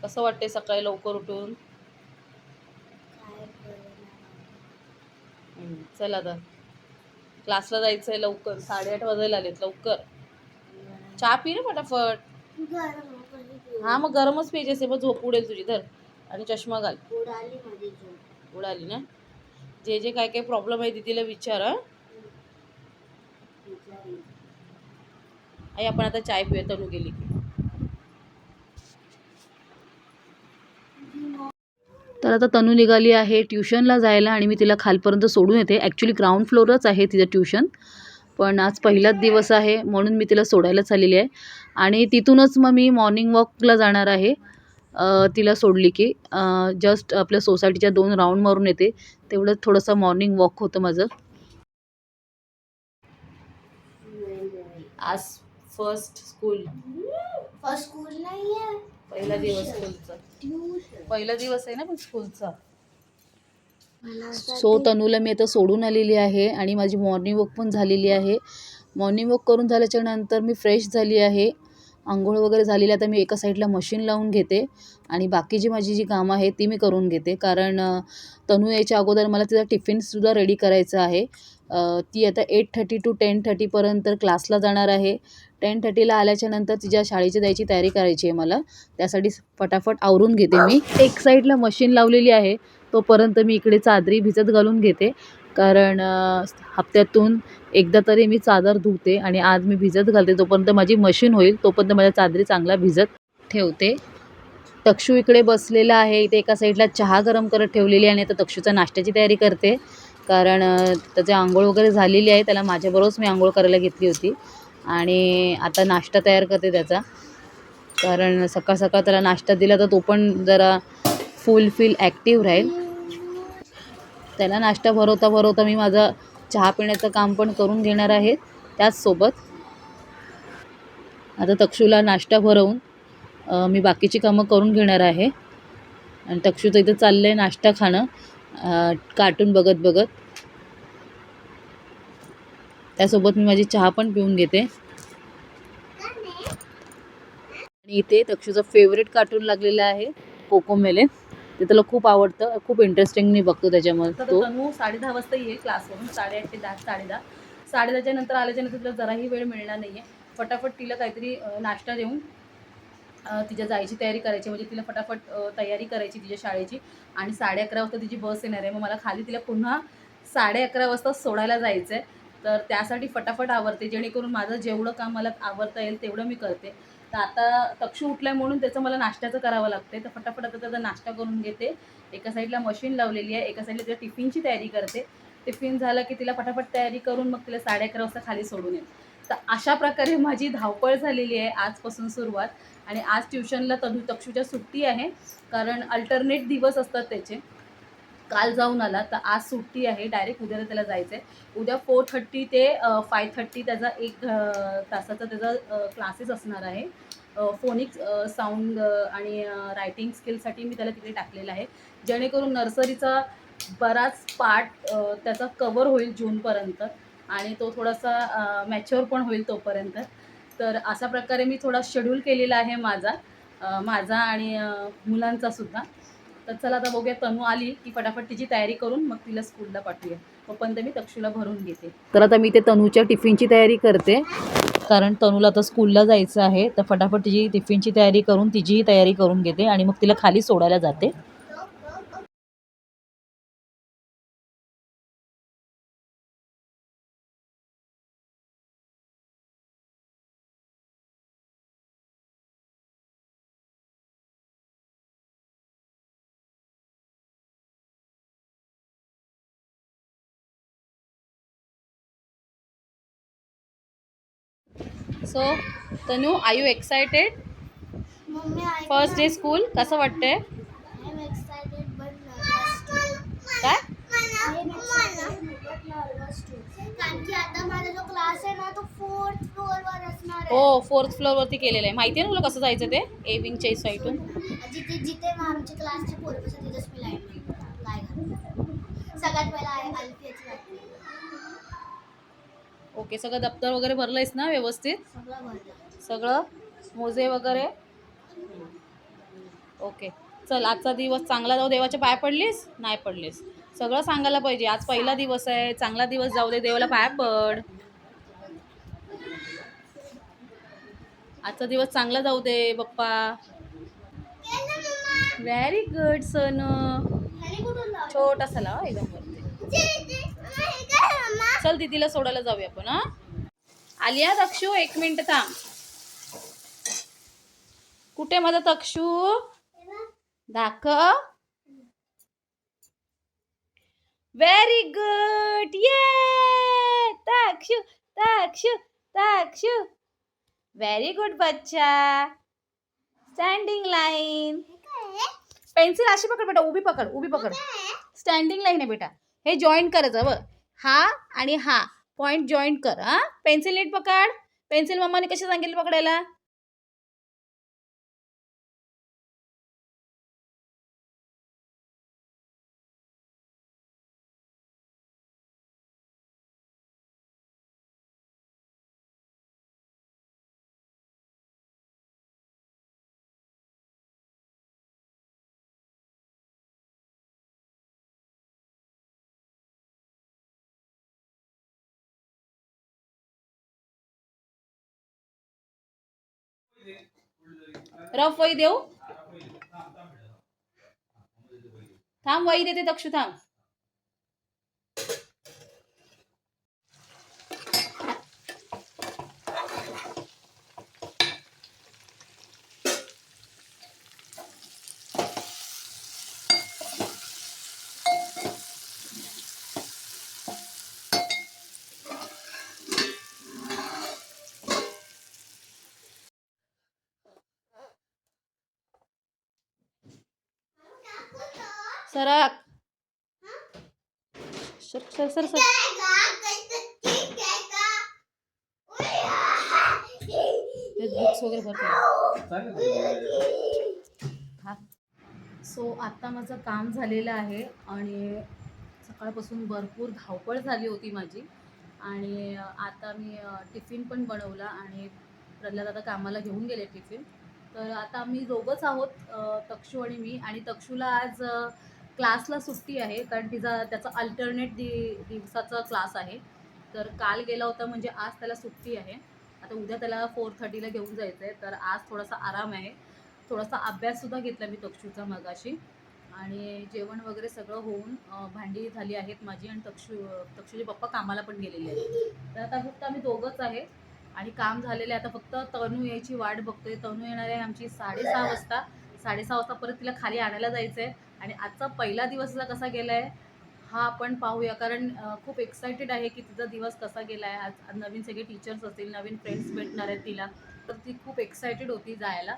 कसं वाटते सकाळी लवकर उठून? चला चल आता. क्लासला जायचंय लवकर. साडेआठ वाजायला आलेत लवकर. चहा पी ना फटाफट हा मग गरमच पाहिजे असे मग झोप उडेल तुझी. धर. आणि चष्मा घाल. उडाली ना? जे जे काय काय प्रॉब्लेम आहे दिदीला विचार आई आपण आता चाय पिऊया तनू गेली की. तर आता तनू निघाली आहे ट्युशनला जायला आणि मी तिला खालपर्यंत सोडून येते. ॲक्च्युली ग्राउंड फ्लोअरच आहे तिचं ट्युशन. पण आज पहिलाच दिवस आहे म्हणून मी तिला सोडायला चाललेली आहे. आणि तिथूनच मग मी मॉर्निंग वॉकला जाणार आहे. तिला सोडली की जस्ट आपल्या सोसायटीच्या दोन राऊंड मारून येते. तेवढंच थोडंसं मॉर्निंग वॉक होतं माझं. आज फर्स्ट स्कूल फर्स्ट स्कूल नाही आहे पहिला दिवस स्कूलचा. ट्यूशन पहिला दिवस आहे ना पण स्कूलचा. मला सो तनूला मी आता सोडून आलेली आहे आणि माझी मॉर्निंग वॉक पण झालेली आहे. मॉर्निंग वॉक करून झाल्याच्यानंतर मी फ्रेश झाली आहे. आंघोळ वगैरे झालेली आहे. आता मी एका साईडला मशीन लावून घेते आणि बाकीची माझी जी कामं आहेत ती मी करून घेते. कारण तनू यायच्या अगोदर मला तिचा टिफिनसुद्धा रेडी करायचा आहे. ती आता एट थर्टी टू टेन थर्टीपर्यंत क्लासला जाणार आहे. टेन थर्टीला आल्याच्यानंतर तिच्या शाळेची जायची तयारी करायची आहे मला. त्यासाठी फटाफट आवरून घेते मी. एक साईडला मशीन लावलेली आहे तोपर्यंत मी इकडे चादरी भिजत घालून घेते. कारण हप्त्यातून एकदा तरी मी चादर धुते आणि आज मी भिजत घालते. जोपर्यंत माझी मशीन होईल तोपर्यंत माझ्या चादरी चांगला भिजत ठेवते. तक्षू इकडे बसलेला आहे. इथे एका साईडला चहा गरम करत ठेवलेली आहे आणि आता तक्षूचा नाश्त्याची तयारी करते. कारण त्याची आंघोळ वगैरे झालेली आहे. त्याला माझ्याबरोबरच मी आंघोळ करायला घेतली होती. आणि आता नाश्ता तयार करते त्याचा. कारण सकाळ सकाळ त्याला नाश्ता दिला तर तो पण जरा फुलफिल ॲक्टिव्ह राहील. त्याला नाश्ता भरवता भरवता मी माझा चहा पिण्याचं काम पण करून घेणार आहे त्याचसोबत. आता तक्षूला नाश्ता भरवून मी बाकीची कामं करून घेणार आहे. आणि तक्षूचं इथं चाललं आहे नाश्ता खाणं कार्टून बघत बघत. त्यासोबत मी माझी चहा पण पिऊन घेते. आणि इथे तक्षूचं फेवरेट कार्टून लागलेलं आहे कोकोमेले ते त्याला खूप आवडतं खूप इंटरेस्टिंगली बघतो त्याच्यामध्ये तो. तनू साडे दहा वाजता येईल क्लासवरून साडेआठ ते दहा साडे दहा साडे दहाच्या नंतर आल्याच्यानंतर तिला जराही वेळ मिळणार नाही आहे फटाफट तिला काहीतरी नाश्ता देऊन तिच्या जायची तयारी करायची म्हणजे तिला फटाफट तयारी करायची तिच्या शाळेची. आणि साडे अकरा वाजता तिची बस येणार आहे. मग मला खाली तिला पुन्हा साडे अकरा वाजता सोडायला जायचं आहे तर त्यासाठी फटाफट आवरते जेणेकरून माझं जेवढं काम मला आवरता येईल तेवढं मी करते. तर आता तक्षू उठलाय म्हणून त्याचं मला नाश्त्याचं करावं लागते तर फटाफट आता त्याचा नाश्ता करून घेते. एका साईडला मशीन लावलेली आहे. एका साईडला तिला टिफिनची तयारी करते. टिफिन झालं की तिला फटाफट तयारी करून मग तिला साडे अकरा वाजता खाली सोडून येईल तर अशा प्रकारे माझी धावपळ झालेली आहे आजपासून सुरुवात. आणि आज ट्युशनला तधू तक्षूच्या सुट्टी आहे. कारण अल्टरनेट दिवस असतात त्याचे. काल जाऊन आला तर आज सुट्टी आहे डायरेक्ट उद्याला त्याला जायचं आहे उद्या फोर थर्टी ते फाय थर्टी त्याचा एक तासाचा त्याचा क्लासेस असणार आहे. फोनिक्स साऊंड आणि रायटिंग स्किलसाठी मी त्याला तिकडे टाकलेलं आहे. जेणेकरून नर्सरीचा बराच पार्ट त्याचा कवर होईल जूनपर्यंत आणि तो थोडासा मॅच्युअर पण होईल तोपर्यंत. तर अशा प्रकारे मी थोडा शेड्यूल केलेला आहे माझा माझा आणि मुलांचा सुद्धा. तर चला आता बघूया तनू आली की फटाफट तिची तयारी करून मग तिला स्कूलला पाठवूया. तोपर्यंत मी तक्षूला भरून घेते. तर आता मी ते तनूच्या टिफिनची तयारी करते. कारण तनूला आता स्कूलला जायचं आहे तर फटाफट तिची टिफिनची तयारी करून तिचीही तयारी करून घेते आणि मग तिला खाली सोडायला जाते. So Tanu I you excited first day school कसं वाटतंय? Too. काय? तो फोर्थ फ्लोअर वर असणार आहे. हो फोर्थ फ्लोअरवरती केलेलं आहे. माहिती आहे ना तुला कसं जायचं ते? ए विंगच्या साईडून. जिथे जिथे आमच्या क्लासचे पोरं बसतात तिथेच मी लाईन काय घालणार सगळ्यात पहिला ओके सगळं दप्तर वगैरे भरलंयस ना व्यवस्थित? सगळं भरलं मोजे वगैरे? ओके चल आजचा दिवस चांगला जाऊ. देवाच्या पाय पडलीस? नाही पडलीस. सगळं सांगायला पाहिजे. आज पहिला दिवस आहे. चांगला दिवस जाऊ दे. देवाला पाय पड. आजचा दिवस चांगला जाऊ दे मम्मा व्हेरी गुड सन? छोटासा लाव एकदम वरती. चल दीदीला सोडायला जाऊया आपण हा? आलिया तक्षू एक मिनिट थांब. कुठे माझा तक्षू. दाखव. व्हेरी गुड ये तक्षू तक्षू तक्षू व्हेरी गुड बच्चा. Standing line? पेन्सिल अशी पकड बेटा उभी पकड उभी पकड? स्टँडिंग लाईन आहे बेटा. हे जॉईंट करायचं बघ. हा आणि हा. पॉईंट जॉईंट कर हा. पेन्सिल नीट पकड. पेन्सिल मम्माने कशी सांगितली पकडायला? रफ वही देऊ थांब वही देते दक्षु थांब सरक. Sir sir sir sir. Books वगैरे भरतो. हा. सो आता माझं काम झालेलं आहे आणि सकाळपासून भरपूर धावपळ झाली होती माझी. आणि आता मी टिफिन पण बनवला आणि प्रल्हाद आता कामाला घेऊन गेले टिफिन तर आता आम्ही दोघंच आहोत तक्षू आणि मी. आणि तक्षूला आज क्लासला सुट्टी आहे कारण तिचा त्याचा अल्टरनेट दि दिवसाचा क्लास आहे. तर काल गेला होता म्हणजे आज त्याला सुट्टी आहे. आता उद्या त्याला फोर थर्टीला घेऊन जायचं आहे तर आज थोडासा आराम आहे. थोडासा अभ्याससुद्धा घेतला मी तक्षूचा मगाशी. आणि जेवण वगैरे सगळं होऊन भांडी झाली आहेत माझी आणि तक्षू तक्षूचे पप्पा कामाला पण गेलेले आहेत. तर आता फक्त आम्ही दोघंच आहे. आणि काम झालेलं आहे. आता फक्त तनू यायची वाट बघतोय. तनू येणार आहे आमची साडेसहा वाजता. साडेसहा वाजता परत तिला खाली आणायला जायचं आहे आणि आजचा पहिला दिवस तिचा कसा गेला आहे हा आपण पाहूया. कारण खूप एक्सायटेड आहे की तिचा दिवस कसा गेला आहे आज नवीन सगळे टीचर्स असतील नवीन फ्रेंड्स भेटणार आहेत तिला. तर ती खूप एक्सायटेड होती जायला.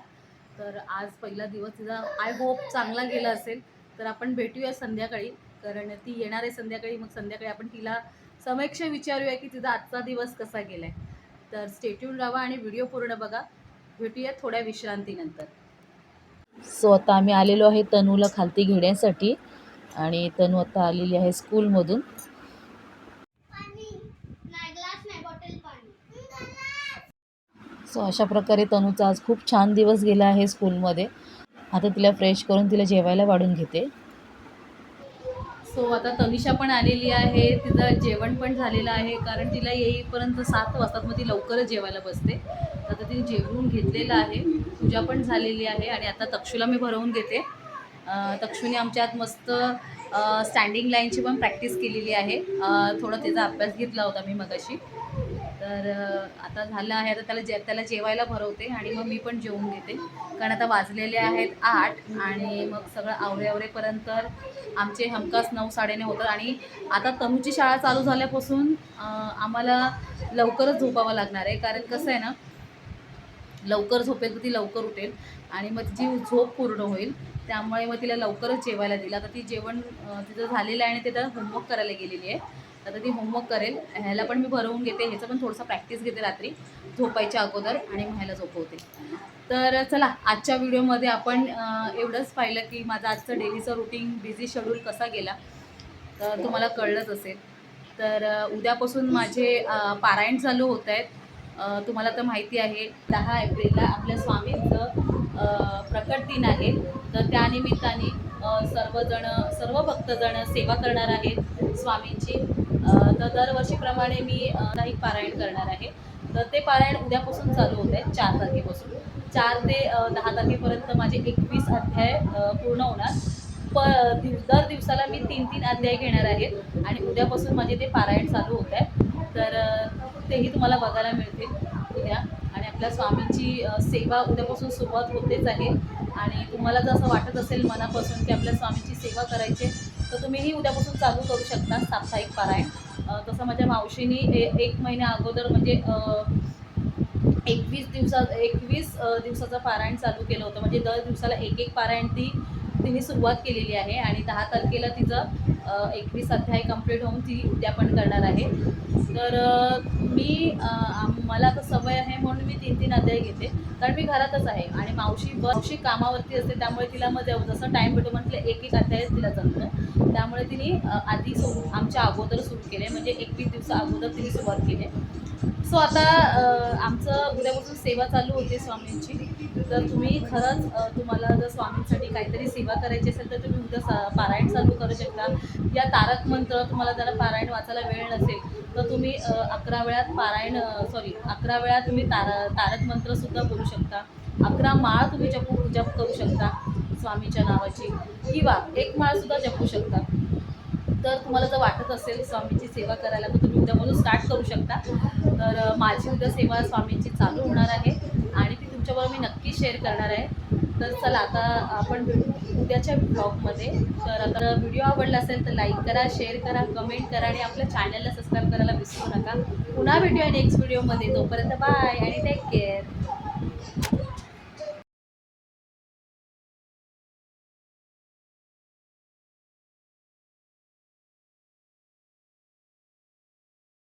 तर आज पहिला दिवस तिचा आय होप चांगला गेला असेल. तर आपण भेटूया संध्याकाळी. कारण ती येणार आहे संध्याकाळी. मग संध्याकाळी आपण तिला समक्ष विचारूया की तिचा आजचा दिवस कसा गेला आहे तर स्टेट्यून राहा आणि व्हिडिओ पूर्ण बघा. भेटूया थोड्या विश्रांतीनंतर. सो आता आम्ही आलेलो आहे तनूला खालती घेण्यासाठी. आणि तनू आता आलेली आहे स्कूलमधून. सो अशा प्रकारे तनूचा आज खूप छान दिवस गेला आहे स्कूलमध्ये. आता तिला फ्रेश करून तिला जेवायला वाढून घेते. सो आता तनिषा पण आलेली आहे तिचं जेवण पण झालेलं आहे कारण तिला येईपर्यंत सात वाजतात मग ती लवकरच जेवायला बसते. आता ती जेवून घेतलेलं आहे पूजा पण झालेली आहे आणि आता तक्षूला मी भरवून घेते. अं, तक्षूने आमच्यात मस्त स्टँडिंग लाईनची पण प्रॅक्टिस केलेली आहे. थोडा त्याचा अभ्यास घेतला होता मी मगाशी. तर आता झालं आहे आता त्याला जे त्याला जेवायला भरवते आणि मग मी पण जेवून घेते. कारण आता वाजलेले आहेत आठ आणि मग सगळं आवरे आवरेपर्यंत आमचे हमखास नऊ साडेनऊ होतात आणि आता तनूची शाळा चालू झाल्यापासून आम्हाला लवकरच झोपावं लागणार आहे. कारण कसं आहे ना लवकर झोपेल तर ती लवकर उठेल आणि मग तिची झोप पूर्ण होईल. त्यामुळे मग तिला लवकरच जेवायला दिलं. आता ती जेवण तिथं तिचं झालेलं आहे आणि ते होमवर्क करायला गेलेली आहे. आता ती होमवर्क करेल. ह्याला पण मी भरवून घेते. ह्याचं पण थोडंसं प्रॅक्टिस घेते रात्री झोपायच्या अगोदर आणि मग ह्याला झोपवते. तर चला आजच्या व्हिडिओमध्ये आपण एवढंच पाहिलं की माझं आजचं डेलीचं रुटीन बिझी शेड्यूल कसा गेला. तर तुम्हाला कळलंच असेल. तर उद्यापासून माझे पारायण चालू होत आहेत. तुम्हाला तर माहिती आहे दहा एप्रिलला आपल्या स्वामींचं प्रकट दिन आहे. तर त्यानिमित्ताने सर्वजण सर्व भक्तजण सेवा करणार आहेत स्वामींची. तर दरवर्षीप्रमाणे मी एक पारायण करणार आहे. तर ते पारायण उद्यापासून चालू होत आहे चार तारखेपासून. चार ते दहा तारखेपर्यंत माझे एकवीस अध्याय पूर्ण होणार. प दिव दर दिवसाला मी तीन तीन अध्याय घेणार आहे आणि उद्यापासून माझे ते पारायण चालू होत आहे तर तेही तुम्हाला बघायला मिळतील उद्या. आणि आपल्या स्वामींची सेवा उद्यापासून सुरुवात होतेच आहे. आणि तुम्हाला जसं वाटत असेल मनापासून की आपल्या स्वामींची सेवा करायची तर तुम्हीही उद्यापासून चालू करू शकता साप्ताहिक पारायण. तसं माझ्या मावशीनी ए एक महिन्या अगोदर म्हणजे एकवीस दिवसात एकवीस दिवसाचं पारायण चालू केलं होतं. म्हणजे दर दिवसाला एक एक पारायण ती तिने सुरुवात केलेली आहे आणि दहा तारखेला तिचं एकवीस अध्याय कंप्लीट होऊन ती उद्यापन करणार आहे. तर मी आम- मला आता सवय आहे म्हणून मी तीन तीन अध्याय घेते. कारण मी घरातच आहे आणि मावशी मावशी कामावरती असते त्यामुळे तिला मग जसं टाईम भेटो म्हटलं एक एक अध्याय तिला जमतं. त्यामुळे तिने आधी सुरू आमच्या अगोदर सुरू केले. म्हणजे एकवीस दिवसा अगोदर तिने सुरुवात केली. सो आता आमचं उद्यापासून सेवा चालू होते स्वामींची. तर तुम्ही खरंच तुम्हाला जर स्वामींसाठी काहीतरी सेवा करायची असेल तर तुम्ही उद्या सा पारायण चालू करू शकता. या तारक मंत्र तुम्हाला जरा पारायण वाचायला वेळ नसेल तर तुम्ही अकरा वेळात पारायण सॉरी अकरा वेळा तुम्ही तार तारक मंत्रसुद्धा करू शकता. अकरा माळ तुम्ही जपू जप करू शकता स्वामीच्या नावाची. किंवा एक माळसुद्धा जपू शकता. तर तुम्हाला जर वाटत असेल स्वामींची सेवा करायला तर तुम्ही उद्यापासून स्टार्ट करू शकता. तर माझी उद्या सेवा स्वामींची चालू होणार आहे आणि ती तुमच्याबरोबर मी नक्की शेअर करणार आहे. तर चला आता आपण भेटू उद्याच्या ब्लॉगमध्ये तर आता व्हिडिओ आवडला असेल तर लाईक करा शेअर करा कमेंट करा आणि आपल्या चॅनलला सबस्क्राईब करायला विसरू नका. पुन्हा भेटूया नेक्स्ट व्हिडिओमध्ये तोपर्यंत बाय आणि टेक केअर